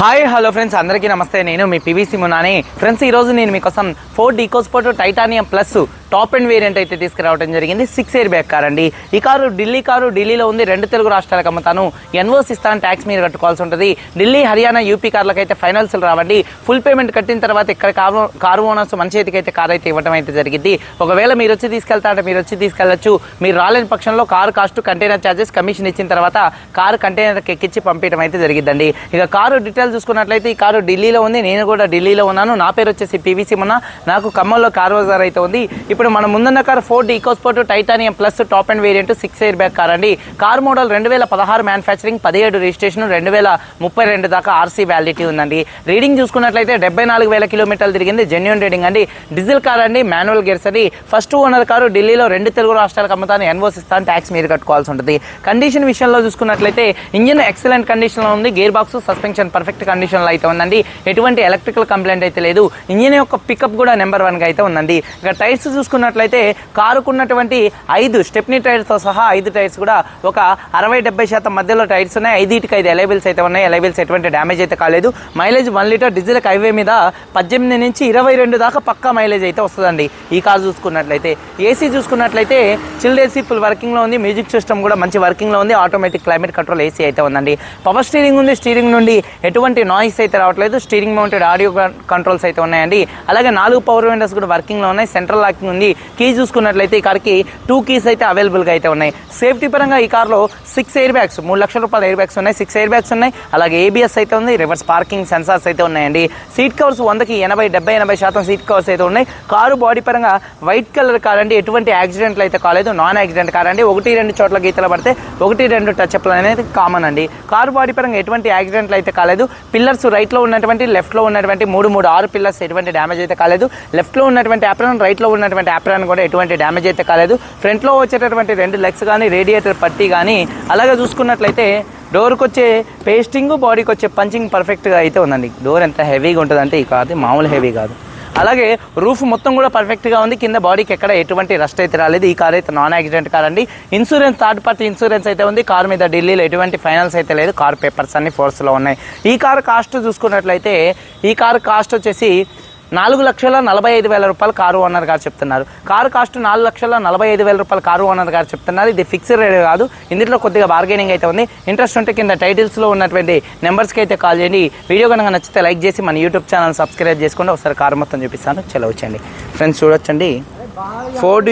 Hi hello friends అందరికీ నమస్తే. నేను మీ పివిసి మునాని ఫ్రెండ్స్ ఈరోజు నేను మీకోసం Ford EcoSport titanium plus top end variant అయితే తీసుకురావడం జరిగింది. సిక్స్ ఎయిర్ బ్యాగ్ కార్ అండి. ఈ కారు ఢిల్లీ కారు ఢిల్లీలో ఉంది. రెండు తెలుగు రాష్ట్రాలకు అమ్ముతాను. ఎన్ఓస్ ఇస్తాను ట్యాక్స్ మీరు కట్టుకోవాల్సి ఉంటుంది. ఢిల్లీ హర్యానా యూపీ కార్లకు అయితే ఫైనల్స్ రావండి. ఫుల్ పేమెంట్ కట్టిన తర్వాత ఇక్కడ కారు కారు ఓనర్స్ మంచి చేతికి అయితే కార్ అయితే ఇవ్వడం అయితే జరిగింది. ఒకవేళ మీరు వచ్చి తీసుకెళ్తా అంటే మీరు వచ్చి తీసుకెళ్ళొచ్చు మీరు రాలేని పక్షంలో car cost container charges commission ఇచ్చిన తర్వాత కారు కంటైనర్కి ఎక్కించి పంపించడం అయితే జరిగిందండి. ఇక కారు డీటెయిల్స్ చూసుకున్నట్లయితే ఈ కారు ఢిల్లీలో ఉంది. నేను కూడా ఢిల్లీలో ఉన్నాను. నా పేరు వచ్చేసి పీవీసీ మొన్న. నాకు ఖమ్మంలో కార్ బజార్ అయితే ఉంది. ఇప్పుడు మన ముందున్న car Ford EcoSport titanium plus top end variant six air bag car అండి. కార్ మోడల్ రెండు వేల పదహారు మ్యానుఫ్యాక్చరింగ్ పదిహేడు రిజిస్ట్రేషన్ రెండు వేల ముప్పై రెండు దాకా ఆర్సీ వ్యాలిడిటీ ఉందండి. రీడింగ్ చూసుకున్నట్లయితే డెబ్బై నాలుగు వేల కిలోమీటర్లు తిరిగింది జెన్యున్ రీడింగ్ అండి. డీజిల్ కార్ అండి మాన్యువల్ గేర్స్ అండి. ఫస్ట్ ఓనర్ కారు ఢిల్లీలో రెండు తెలుగు రాష్ట్రాలకు అమ్ముతాను ఎన్వోస్ ఇస్తాను ట్యాక్స్ మీరు కట్టుకోవాల్సి ఉంటుంది. కండిషన్ విషయంలో చూసుకున్నట్లయితే ఇంజిన్ ఎక్సలెంట్ కండిషన్లో ఉంది గేర్ బాక్స్ సస్పెన్షన్ పర్ఫెక్ట్ కండిషన్లో అయితే ఉందండి. ఎటువంటి ఎలక్ట్రికల్ కంప్లైంట్ అయితే లేదు. ఇంజిన్ యొక్క పికప్ కూడా నెంబర్ వన్గా అయితే ఉందండి. ఇక టైర్స్ చూసుకున్నట్లయితే కారుకున్నటువంటి ఐదు స్టెప్నీ టైర్తో సహా ఐదు టైర్స్ కూడా ఒక అరవై డెబ్బై శాతం మధ్యలో టైర్స్ ఉన్నాయి. ఐదుటికి ఐదు ఎలైబిల్స్ అయితే ఉన్నాయి. ఎలైబిల్స్ ఎటువంటి డ్యామేజ్ అయితే కాలేదు. Mileage one litre diesel highway మీద పద్దెనిమిది నుంచి ఇరవై రెండు దాకా పక్కా మైలేజ్ అయితే వస్తుందండి. ఈ కార్ చూసుకున్నట్లయితే ఏసీ చూసుకున్నట్లయితే చిల్డ్ ఏసీ ఫుల్ వర్కింగ్లో ఉంది. మ్యూజిక్ సిస్టమ్ కూడా మంచి వర్కింగ్లో ఉంది. ఆటోమేటిక్ క్లైమేట్ కంట్రోల్ ఏసీ అయితే ఉందండి. పవర్ స్టీరింగ్ ఉంది. స్టీరింగ్ నుండి ఎటువంటి నాయిస్ అయితే రావట్లేదు. స్టీరింగ్ మౌంటెడ్ ఆడియో కంట్రోల్స్ అయితే ఉన్నాయండి. అలాగే నాలుగు పవర్ విండోస్ కూడా వర్కింగ్లో ఉన్నాయి. సెంట్రల్ లాకింగ్ ఉంది. కీ చూసుకున్నట్లయితే ఈ కార్కి టూ కీస్ అయితే అవైలబుల్గా అయితే ఉన్నాయి. సేఫ్టీ పరంగా ఈ కార్లో సిక్స్ ఎయిర్ బ్యాగ్స్ మూడు లక్షల రూపాయల ఎయిర్ బ్యాగ్స్ ఉన్నాయి. సిక్స్ ఎయిర్ బ్యాగ్స్ ఉన్నాయి. అలాగే ఏబిఎస్ అయితే ఉంది. రివర్స్ పార్కింగ్ సెన్సార్స్ అయితే ఉన్నాయండి. సీట్ కవర్స్ వందకి ఎనభై డెబ్బై ఎనభై శాతం సీట్ కవర్స్ అయితే ఉన్నాయి. కారు బాడీ పరంగా వైట్ కలర్ కార్ అండి. ఎటువంటి యాక్సిడెంట్లు అయితే కాలేదు. నాన్ యాక్సిడెంట్ కార్ అండి. ఒకటి రెండు చోట్ల గీతలు పడితే ఒకటి రెండు టచ్అప్లు అనేది కామన్ అండి. కారు బాడీ పరంగా ఎటువంటి యాక్సిడెంట్లు అయితే కాలేదు. పిల్లర్స్ రైట్లో ఉన్నటువంటి లెఫ్ట్లో ఉన్నటువంటి మూడు మూడు ఆరు పిల్లర్స్ ఎటువంటి డ్యామేజ్ అయితే కాలేదు. లెఫ్ట్లో ఉన్నటువంటి యాప్రాన్ రైట్లో ఉన్నటువంటి యాప్రాన్ కూడా ఎటువంటి డ్యామేజ్ అయితే కాలేదు. ఫ్రంట్లో వచ్చేటటువంటి రెండు లెగ్స్ కానీ రేడియేటర్ పట్టీ కానీ అలాగే చూసుకున్నట్లయితే డోర్కి వచ్చే పేస్టింగ్ బాడీకి వచ్చే పంచింగ్ పర్ఫెక్ట్గా అయితే ఉందండి. డోర్ ఎంత హెవీగా ఉంటుందంటే ఈ కాదు మామూలు హెవీ కాదు. అలాగే రూఫ్ మొత్తం కూడా పర్ఫెక్ట్గా ఉంది. కింద బాడీకి ఎక్కడ ఎటువంటి రస్ట్ అయితే రాలేదు. ఈ కార్ అయితే నాన్ యాక్సిడెంట్ కార్ అండి. ఇన్సూరెన్స్ థర్డ్ పార్టీ ఇన్సూరెన్స్ అయితే ఉంది. కార్ మీద ఢిల్లీలో ఎటువంటి ఫైనల్స్ అయితే లేదు. కార్ పేపర్స్ అన్ని ఫోర్స్లో ఉన్నాయి. ఈ కార్ కాస్ట్ చూసుకున్నట్లయితే ఈ కార్ కాస్ట్ వచ్చేసి నాలుగు లక్షల నలభై ఐదు వేల రూపాయలు కారు ఓనర్ గారు చెప్తున్నారు. కారు కాస్ట్ నాలుగు లక్షల నలభై ఐదు వేల రూపాయలు కారు ఓనర్ గారు చెప్తున్నారు. ఇది ఫిక్స్డ్ రేట్ కాదు. ఇందులో కొద్దిగా బార్గెనింగ్ అయితే ఉంది. ఇంట్రెస్ట్ ఉంటే కింద టైటిల్స్లో ఉన్నటువంటి నెంబర్స్కి అయితే కాల్ చేయండి. వీడియో కనుక నచ్చితే లైక్ చేసి మన యూట్యూబ్ ఛానల్ సబ్స్క్రైబ్ చేసుకోండి. ఒకసారి కారు మొత్తం చూపిస్తాను. చలవచ్చండి ఫ్రెండ్స్ చూడొచ్చండి. Ford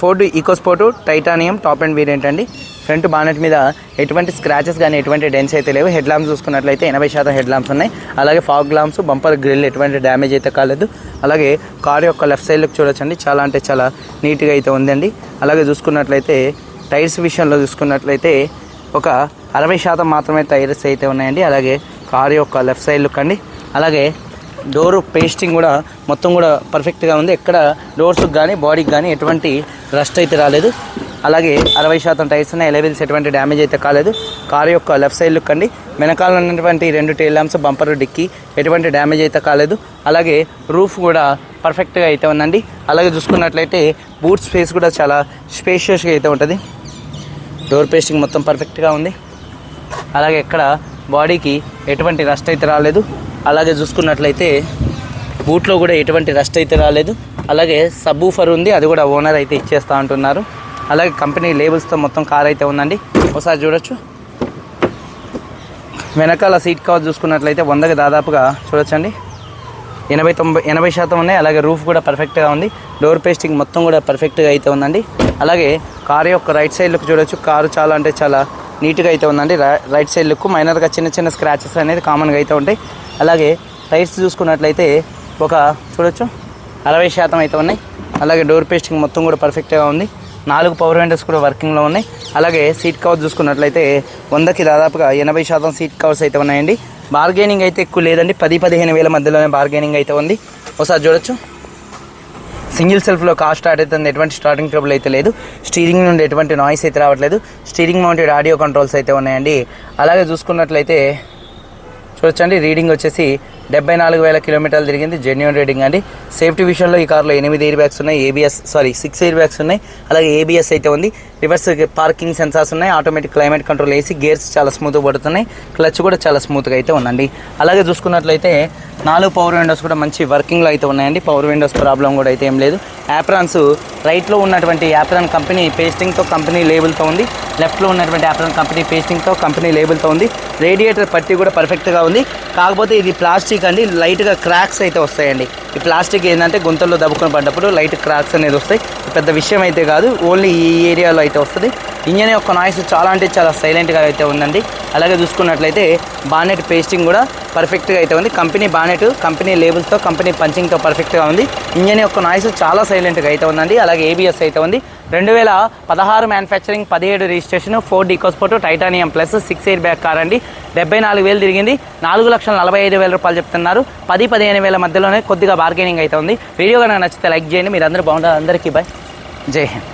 Ford EcoSport titanium top end variant అండి. ఫ్రంట్ బానెట్ మీద ఎటువంటి స్క్రాచెస్ కానీ ఎటువంటి డెన్స్ అయితే లేవు. హెడ్ లాంప్స్ చూసుకున్నట్లయితే ఎనభై శాతం హెడ్ లాంప్స్ ఉన్నాయి. అలాగే ఫాగ్ లాంప్స్ బంపర్ గ్రిల్ ఎటువంటి డ్యామేజ్ అయితే కాలేదు. అలాగే కార్ యొక్క లెఫ్ట్ సైడ్లోకి చూడొచ్చండి. చాలా అంటే చాలా నీట్గా అయితే ఉందండి. అలాగే చూసుకున్నట్లయితే టైర్స్ విషయంలో చూసుకున్నట్లయితే ఒక అరవై శాతం మాత్రమే టైర్స్ అయితే ఉన్నాయండి. అలాగే కార్ యొక్క లెఫ్ట్ సైడ్ లుక్ అండి. అలాగే డోర్ పేస్టింగ్ కూడా మొత్తం కూడా పర్ఫెక్ట్గా ఉంది. ఎక్కడ డోర్స్కి కానీ బాడీకి కానీ ఎటువంటి రస్ట్ అయితే రాలేదు. అలాగే అరవై శాతం టైర్స్ ఉన్నాయి. ఎలెవెల్స్ ఎటువంటి డ్యామేజ్ అయితే కాలేదు. కారు యొక్క లెఫ్ట్ సైడ్ లుక్ అండి. వెనకాల ఉన్నటువంటి రెండు టైల్ ల్యాంప్స్ బంపర్ డిక్కి ఎటువంటి డ్యామేజ్ అయితే కాలేదు. అలాగే రూఫ్ కూడా పర్ఫెక్ట్గా అయితే ఉందండి. అలాగే చూసుకున్నట్లయితే బూట్ స్పేస్ కూడా చాలా స్పేషియస్గా అయితే ఉంటుంది. డోర్ పేస్టింగ్ మొత్తం పర్ఫెక్ట్గా ఉంది. అలాగే ఎక్కడ బాడీకి ఎటువంటి రస్ట్ అయితే రాలేదు. అలాగే చూసుకున్నట్లయితే బూట్లో కూడా ఎటువంటి రస్ట్ అయితే రాలేదు. అలాగే సబ్బూఫర్ ఉంది అది కూడా ఓనర్ అయితే ఇచ్చేస్తా అంటున్నారు. అలాగే కంపెనీ లేబుల్స్తో మొత్తం కార్ అయితే ఉందండి. ఒకసారి చూడొచ్చు. వెనకాల సీట్ కవర్ చూసుకున్నట్లయితే వందకి దాదాపుగా చూడొచ్చండి. ఎనభై తొంభై ఎనభై శాతం ఉన్నాయి. అలాగే రూఫ్ కూడా పర్ఫెక్ట్గా ఉంది. డోర్ పేస్టింగ్ మొత్తం కూడా పర్ఫెక్ట్గా అయితే ఉందండి. అలాగే కారు యొక్క రైట్ సైడ్లోకి చూడొచ్చు. కారు చాలా అంటే చాలా నీట్గా అయితే ఉందండి. రైట్ సైడ్ లుక్ మైనర్గా చిన్న చిన్న స్క్రాచెస్ అనేది కామన్గా అయితే ఉంటాయి. అలాగే టైర్స్ చూసుకున్నట్లయితే ఒక చూడొచ్చు. అరవై శాతం అయితే ఉన్నాయి. అలాగే డోర్ పేస్టింగ్ మొత్తం కూడా పర్ఫెక్ట్గా ఉంది. నాలుగు పవర్ విండోస్ కూడా వర్కింగ్లో ఉన్నాయి. అలాగే సీట్ కవర్ చూసుకున్నట్లయితే వందకి దాదాపుగా ఎనభై శాతం సీట్ కవర్స్ అయితే ఉన్నాయండి. బార్గెనింగ్ అయితే ఎక్కువ లేదండి. పది పదిహేను వేల మధ్యలోనే బార్గెనింగ్ అయితే ఉంది. ఒకసారి చూడొచ్చు. సింగిల్ సెల్ఫ్లో కార్ స్టార్ట్ అవుతుంది ఎటువంటి స్టార్టింగ్ ట్రబుల్ అయితే లేదు. స్టీరింగ్ నుండి ఎటువంటి నాయిస్ అయితే రావట్లేదు. స్టీరింగ్ మౌంటెడ్ ఆడియో కంట్రోల్స్ అయితే ఉన్నాయండి. అలాగే చూసుకున్నట్లయితే చూడొచ్చండి రీడింగ్ వచ్చేసి డెబ్బై నాలుగు వేల కిలోమీటర్లు తిరిగింది. జెన్యున్ రీడింగ్ అండి. సేఫ్టీ విషయంలో ఈ కార్లో ఎనిమిది ఎయిర్ బ్యాగ్స్ ఉన్నాయి. ABS sorry six air bags ఉన్నాయి. అలాగే ఏబిఎస్ అయితే ఉంది. రివర్స్ పార్కింగ్ సెన్సార్స్ ఉన్నాయి. ఆటోమేటిక్ క్లైమేట్ కంట్రోల్ వేసి గేర్స్ చాలా స్మూత్గా పడుతున్నాయి. క్లచ్ కూడా చాలా స్మూత్గా అయితే ఉందండి. అలాగే చూసుకున్నట్లయితే నాలుగు పవర్ విండోస్ కూడా మంచి వర్కింగ్లో అయితే ఉన్నాయండి. పవర్ విండోస్ ప్రాబ్లం కూడా అయితే ఏం లేదు. యాప్రాన్స్ రైట్లో ఉన్నటువంటి యాప్రాన్ కంపెనీ పేస్టింగ్తో కంపెనీ లేబుల్తో ఉంది. లెఫ్ట్లో ఉన్నటువంటి యాప్రాన్ కంపెనీ పేస్టింగ్తో కంపెనీ లేబుల్తో ఉంది. రేడియేటర్ పట్టి కూడా పర్ఫెక్ట్గా ఉంది. కాకపోతే ఇది ప్లాస్టిక్ అండి. లైట్గా క్రాక్స్ అయితే వస్తాయండి. ఈ ప్లాస్టిక్ ఏంటంటే గుంతల్లో దబ్బుకొని పడ్డప్పుడు లైట్ క్రాక్స్ అనేది వస్తాయి. పెద్ద విషయం అయితే కాదు. ఓన్లీ ఈ ఏరియాలో అయితే వస్తుంది. ఇంజన్ యొక్క నాయిస్ చాలా అంటే చాలా సైలెంట్గా అయితే ఉందండి. అలాగే చూసుకున్నట్లయితే బానెట్ పేస్టింగ్ కూడా పర్ఫెక్ట్గా అయితే ఉంది. కంపెనీ బానెట్ కంపెనీ లేబుల్స్తో కంపెనీ పంచింగ్తో పర్ఫెక్ట్గా ఉంది. ఇంజన్ యొక్క నాయిస్ చాలా సైలెంట్గా అయితే ఉందండి. అలాగే ఏబిఎస్ అయితే ఉంది. రెండు వేల పదహారు మ్యానుఫ్యాక్చరింగ్ పదిహేడు registration Ford EcoSport titanium plus six air bag car అండి. డెబ్బై నాలుగు వేలు తిరిగింది. నాలుగు లక్షల నలభై ఐదు వేల రూపాయలు చెప్తున్నారు. పది పదిహేను వేల మధ్యలోనే కొద్దిగా బార్గెనింగ్ అయితే ఉంది. వీడియో కనుక నచ్చితే లైక్ చేయండి. మీరు అందరూ బాగుంటారు అందరికీ బాయ్ జై హింద్.